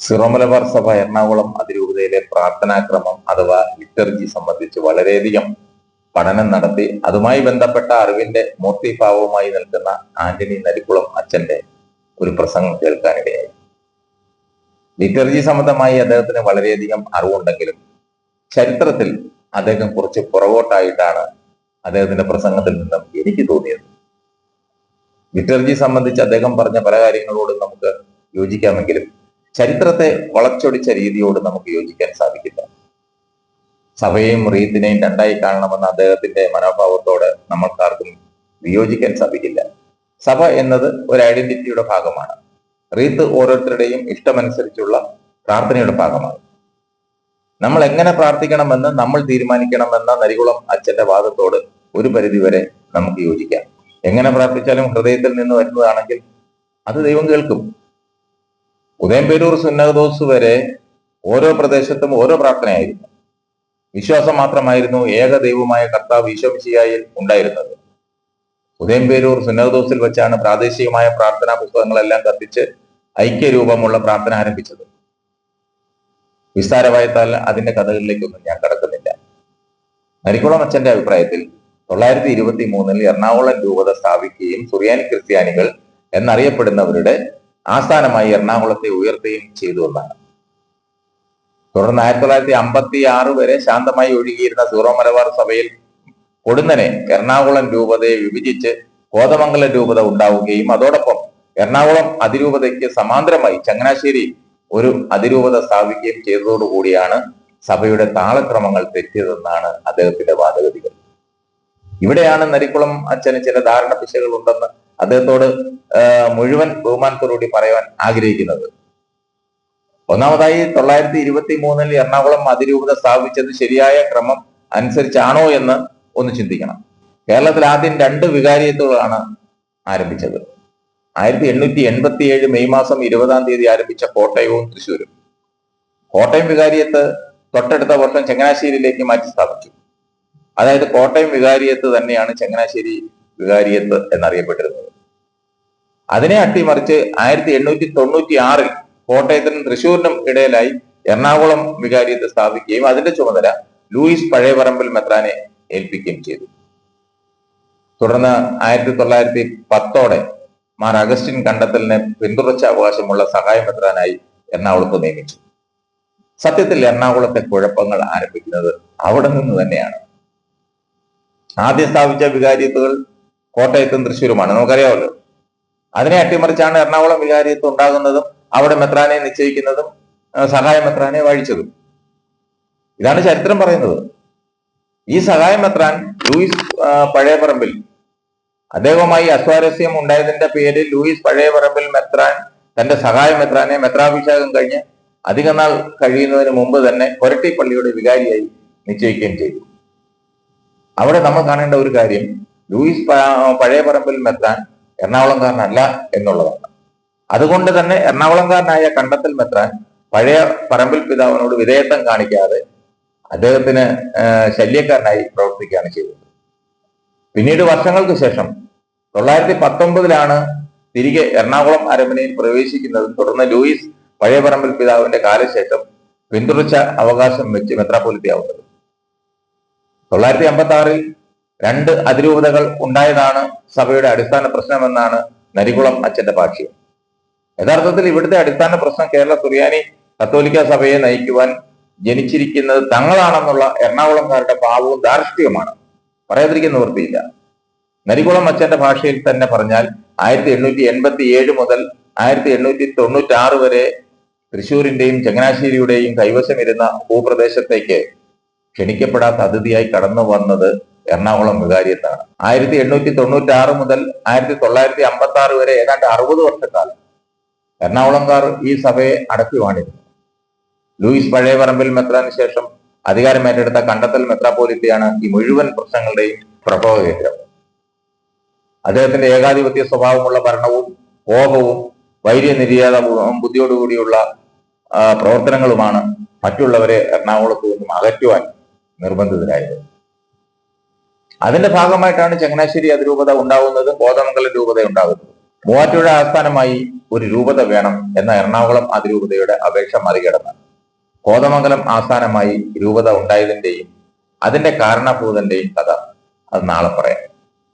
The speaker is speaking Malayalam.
സിറോ മലബാർ സഭ എറണാകുളം അതിരൂപതയിലെ പ്രാർത്ഥനാക്രമം അഥവാ ലിറ്റർജി സംബന്ധിച്ച് വളരെയധികം പഠനം നടത്തി അതുമായി ബന്ധപ്പെട്ട അറിവിന്റെ മൂർത്തിഭാവവുമായി നിൽക്കുന്ന ആന്റണി നരിക്കുളം അച്ഛന്റെ ഒരു പ്രസംഗം കേൾക്കാനിടയായി. ലിറ്റർജി സംബന്ധമായി അദ്ദേഹത്തിന് വളരെയധികം അറിവുണ്ടെങ്കിലും ചരിത്രത്തിൽ അദ്ദേഹം കുറച്ച് പുറകോട്ടായിട്ടാണ് അദ്ദേഹത്തിന്റെ പ്രസംഗത്തിൽ നിന്നും എനിക്ക് തോന്നിയത്. ലിറ്റർജി സംബന്ധിച്ച് അദ്ദേഹം പറഞ്ഞ പല കാര്യങ്ങളോടും നമുക്ക് യോജിക്കാമെങ്കിലും ചരിത്രത്തെ വളച്ചൊടിച്ച രീതിയോട് നമുക്ക് യോജിക്കാൻ സാധിക്കില്ല. സഭയും റീത്തിനെയും രണ്ടായി കാണണമെന്ന അദ്ദേഹത്തിന്റെ മനോഭാവത്തോട് നമ്മൾക്കാർക്കും വിയോജിക്കാൻ സാധിക്കില്ല. സഭ എന്നത് ഒരു ഐഡന്റിറ്റിയുടെ ഭാഗമാണ്. റീത്ത് ഓരോരുത്തരുടെയും ഇഷ്ടമനുസരിച്ചുള്ള പ്രാർത്ഥനയുടെ ഭാഗമാണ്. നമ്മൾ എങ്ങനെ പ്രാർത്ഥിക്കണമെന്ന് നമ്മൾ തീരുമാനിക്കണമെന്ന നരികുളം അച്ഛന്റെ വാദത്തോട് ഒരു പരിധിവരെ നമുക്ക് യോജിക്കാം. എങ്ങനെ പ്രാർത്ഥിച്ചാലും ഹൃദയത്തിൽ നിന്ന് വരുന്നതാണെങ്കിൽ അത് ദൈവം കേൾക്കും. ഉദയംപേരൂർ സുന്നഹദോസ് വരെ ഓരോ പ്രദേശത്തും ഓരോ പ്രാർത്ഥനയായിരുന്നു. വിശ്വാസം മാത്രമായിരുന്നു ഏക ദൈവമായ കർത്താവ് ഈശോമിശിയായിൽ ഉണ്ടായിരുന്നത്. ഉദയംപേരൂർ സുന്നഹദോസിൽ വെച്ചാണ് പ്രാദേശികമായ പ്രാർത്ഥനാ പുസ്തകങ്ങളെല്ലാം കത്തിച്ച് ഐക്യരൂപമുള്ള പ്രാർത്ഥന ആരംഭിച്ചത്. വിസ്താരമായത്താൽ അതിന്റെ കഥകളിലേക്കൊന്നും ഞാൻ കടക്കുന്നില്ല. നരിക്കുളം അച്ഛന്റെ അഭിപ്രായത്തിൽ തൊള്ളായിരത്തി ഇരുപത്തി മൂന്നിൽ എറണാകുളം രൂപത സ്ഥാപിക്കുകയും സുറിയാനി ക്രിസ്ത്യാനികൾ എന്നറിയപ്പെടുന്നവരുടെ ആസ്ഥാനമായി എറണാകുളത്തെ ഉയർത്തുകയും ചെയ്തു എന്നാണ്. തുടർന്ന് ആയിരത്തി തൊള്ളായിരത്തി അമ്പത്തി ആറ് വരെ ശാന്തമായി ഒഴുകിയിരുന്ന സീറോ മലബാർ സഭയിൽ കൊടുന്നനെ എറണാകുളം രൂപതയെ വിഭജിച്ച് കോതമംഗലം രൂപത ഉണ്ടാവുകയും അതോടൊപ്പം എറണാകുളം അതിരൂപതയ്ക്ക് സമാന്തരമായി ചങ്ങനാശ്ശേരി ഒരു അതിരൂപത സ്ഥാപിക്കുകയും ചെയ്തതോടുകൂടിയാണ് സഭയുടെ താളക്രമങ്ങൾ തെറ്റിയതെന്നാണ് അദ്ദേഹത്തിന്റെ വാദഗതികൾ. ഇവിടെയാണ് നരിക്കുളം അച്ഛന് ചില ധാരണ പിശകൾ ഉണ്ടെന്ന് അദ്ദേഹത്തോട് മുഴുവൻ ബഹുമാനത്തോടുകൂടി പറയാൻ ആഗ്രഹിക്കുന്നത്. ഒന്നാമതായി തൊള്ളായിരത്തി ഇരുപത്തി മൂന്നിൽ എറണാകുളം അതിരൂപത സ്ഥാപിച്ചത് ശരിയായ ക്രമം അനുസരിച്ചാണോ എന്ന് ഒന്ന് ചിന്തിക്കണം. കേരളത്തിൽ ആദ്യം രണ്ട് വികാരിയത്തുകളാണ് ആരംഭിച്ചത്. ആയിരത്തി എണ്ണൂറ്റി എൺപത്തി ഏഴ് മെയ് മാസം ഇരുപതാം തീയതി ആരംഭിച്ച കോട്ടയവും തൃശ്ശൂരും. കോട്ടയം വികാരിയത്ത് തൊട്ടടുത്ത വർഷം ചങ്ങനാശ്ശേരിയിലേക്ക് മാറ്റി സ്ഥാപിച്ചു. അതായത് കോട്ടയം വികാരിയത്ത് തന്നെയാണ് ചങ്ങനാശ്ശേരി വികാരിയത്ത് എന്നറിയപ്പെട്ടിരുന്നത്. അതിനെ അട്ടിമറിച്ച് ആയിരത്തി എണ്ണൂറ്റി തൊണ്ണൂറ്റി ആറിൽ കോട്ടയത്തിനും തൃശൂരിനും ഇടയിലായി എറണാകുളം വികാരിയത്ത് സ്ഥാപിക്കുകയും അതിന്റെ ചുമതല ലൂയിസ് പഴയപറമ്പിൽ മെത്രാനെ ഏൽപ്പിക്കുകയും ചെയ്തു. തുടർന്ന് ആയിരത്തി തൊള്ളായിരത്തി പത്തോടെ മാർ അഗസ്റ്റിൻ കണ്ടെത്തലിന് പിന്തുടർച്ച അവകാശമുള്ള സഹായ മെത്രാനായി എറണാകുളത്ത് നിയമിച്ചു. സത്യത്തിൽ എറണാകുളത്തെ കുഴപ്പങ്ങൾ ആരംഭിക്കുന്നത് അവിടെ നിന്ന് തന്നെയാണ്. ആദ്യം സ്ഥാപിച്ച വികാരിയത്തുകൾ കോട്ടയത്തും തൃശ്ശൂരുമാണ്. നമുക്കറിയാമല്ലോ അതിനെ അട്ടിമറിച്ചാണ് എറണാകുളം വികാരിയത്ത് ഉണ്ടാകുന്നതും അവിടെ മെത്രാനെ നിശ്ചയിക്കുന്നതും സഹായ മെത്രാനെ വഴിച്ചതും. ഇതാണ് ചരിത്രം പറയുന്നത്. ഈ സഹായ മെത്രാൻ ലൂയിസ് പഴയപറമ്പിൽ അദ്ദേഹവുമായി അസ്വാരസ്യം ഉണ്ടായതിന്റെ പേരിൽ ലൂയിസ് പഴയപറമ്പിൽ മെത്രാൻ തന്റെ സഹായ മെത്രാനെ മെത്രാഭിഷേകം കഴിഞ്ഞ് അധിക നാൾ കഴിയുന്നതിന് മുമ്പ് തന്നെ കൊരട്ടി പള്ളിയുടെ വികാരിയായി നിശ്ചയിക്കുകയും ചെയ്തു. അവിടെ നമ്മൾ കാണേണ്ട ഒരു കാര്യം ലൂയിസ് പഴയപറമ്പിൽ മെത്രാൻ എറണാകുളംകാരനല്ല എന്നുള്ളതാണ്. അതുകൊണ്ട് തന്നെ എറണാകുളംകാരനായ കണ്ടത്തിൽ മെത്രാൻ പഴയ പറമ്പിൽ പിതാവിനോട് വിധേയത്വം കാണിക്കാതെ അദ്ദേഹത്തിന് ശല്യക്കാരനായി പ്രവർത്തിക്കുകയാണ് ചെയ്തത്. പിന്നീട് വർഷങ്ങൾക്ക് ശേഷം തൊള്ളായിരത്തി പത്തൊമ്പതിലാണ് തിരികെ എറണാകുളം അരമനയിൽ പ്രവേശിക്കുന്നത്. തുടർന്ന് ലൂയിസ് പഴയ പറമ്പിൽ പിതാവിന്റെ കാലശേഷം പിന്തുടർച്ച അവകാശം വെച്ച് മെത്രാപ്പൊലിത്തിയാവുന്നത്. തൊള്ളായിരത്തി അമ്പത്തി ആറിൽ രണ്ട് അതിരൂപതകൾ ഉണ്ടായതാണ് സഭയുടെ അടിസ്ഥാന പ്രശ്നമെന്നാണ് നരികുളം അച്ഛന്റെ ഭാഷ്യം. യഥാർത്ഥത്തിൽ ഇവിടുത്തെ അടിസ്ഥാന പ്രശ്നം കേരള സുറിയാനി കത്തോലിക്ക സഭയെ നയിക്കുവാൻ ജനിച്ചിരിക്കുന്നത് തങ്ങളാണെന്നുള്ള എറണാകുളംകാരുടെ ഭാവവും ധാർഷ്ട്യവുമാണ്. പറയാതിരിക്കുന്ന നിവൃത്തിയില്ല. നരികുളം അച്ഛന്റെ ഭാഷയിൽ തന്നെ പറഞ്ഞാൽ ആയിരത്തി എണ്ണൂറ്റി എൺപത്തി ഏഴ് മുതൽ ആയിരത്തി എണ്ണൂറ്റി തൊണ്ണൂറ്റി ആറ് വരെ തൃശൂരിന്റെയും ചങ്ങനാശ്ശേരിയുടെയും കൈവശമിരുന്ന ഭൂപ്രദേശത്തേക്ക് ക്ഷണിക്കപ്പെടാത്ത അതിഥിയായി കടന്നു വന്നത് എറണാകുളം വികാരിയത്താണ്. ആയിരത്തി എണ്ണൂറ്റി തൊണ്ണൂറ്റി ആറ് മുതൽ ആയിരത്തി തൊള്ളായിരത്തി അമ്പത്തി ആറ് വരെ ഏതാണ്ട് അറുപത് വർഷക്കാലം എറണാകുളംകാർ ഈ സഭയെ അടക്കി വാണിരുന്നു. ലൂയിസ് പഴയപറമ്പിൽ മെത്രാന് ശേഷം അധികാരം ഏറ്റെടുത്ത കണ്ടെത്തൽ മെത്രാപോലിത്തയാണ് ഈ മുഴുവൻ പ്രശ്നങ്ങളുടെയും പ്രഭവ കേന്ദ്രം. അദ്ദേഹത്തിന്റെ ഏകാധിപത്യ സ്വഭാവമുള്ള ഭരണവും കോപവും വൈര്യനിര്യാതവും ബുദ്ധിയോടുകൂടിയുള്ള പ്രവർത്തനങ്ങളുമാണ് മറ്റുള്ളവരെ എറണാകുളത്ത് നിന്നും അകറ്റുവാൻ നിർബന്ധിതരായത്. അതിന്റെ ഭാഗമായിട്ടാണ് ചങ്ങനാശ്ശേരി അതിരൂപത ഉണ്ടാകുന്നതും കോതമംഗലം രൂപത ഉണ്ടാകുന്നത് മൂവാറ്റുപുഴ ആസ്ഥാനമായി ഒരു രൂപത വേണം എന്ന എറണാകുളം അതിരൂപതയുടെ അപേക്ഷ മറികടന്ന്. കോതമംഗലം ആസ്ഥാനമായി രൂപത ഉണ്ടായതിന്റെയും അതിന്റെ കാരണഭൂതന്റെയും കഥ അത് നാളെ പറയാം.